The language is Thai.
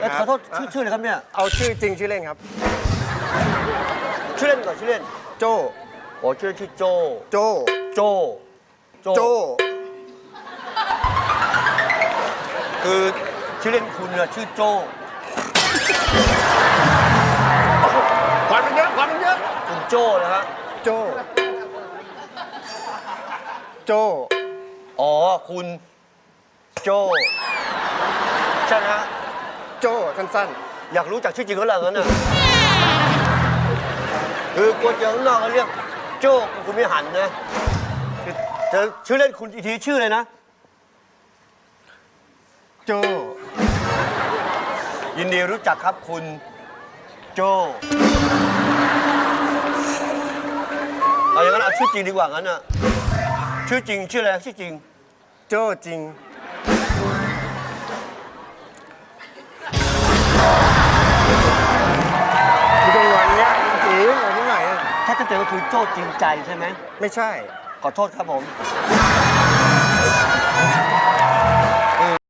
เอ้ยขอโทษชื่อชื่ออะไรครับเนี่ย เอาชื่อจริงชื่อเล่นครับ ชื่อเล่นก่อนชื่อเล่นโจโอ้ชื่อเล่นชื่อโจ โจ โจ โจคือชื่อเล่นคุณเนี่ยชื่อโจ ควันมันเยอะควันมันเยอะคุณโจนะฮะ โจ โจ อ๋อ คุณโจ ใช่ไหมฮะ โจสั้นอยากรู้จักชื่อจริงเขาหรืองั้นน่ะคือกลัวเจอข้างนอกก็เรียกโจ้คุณไม่หันนะคือแต่ชื่อเล่นคุณอีกทีชื่อเลยนะ โจ้ยินดีรู้จักครับคุณโจ้เอาอย่างนั้นเอาชื่อจริงดีกว่างั้นน่ะชื่อจริงชื่ออะไรชื่อจริง โจ้จริง ไหนอะถ้าตั้งใจก็คือโจ้จริงใจใช่ไหม ไม่ใช่ ขอโทษครับผม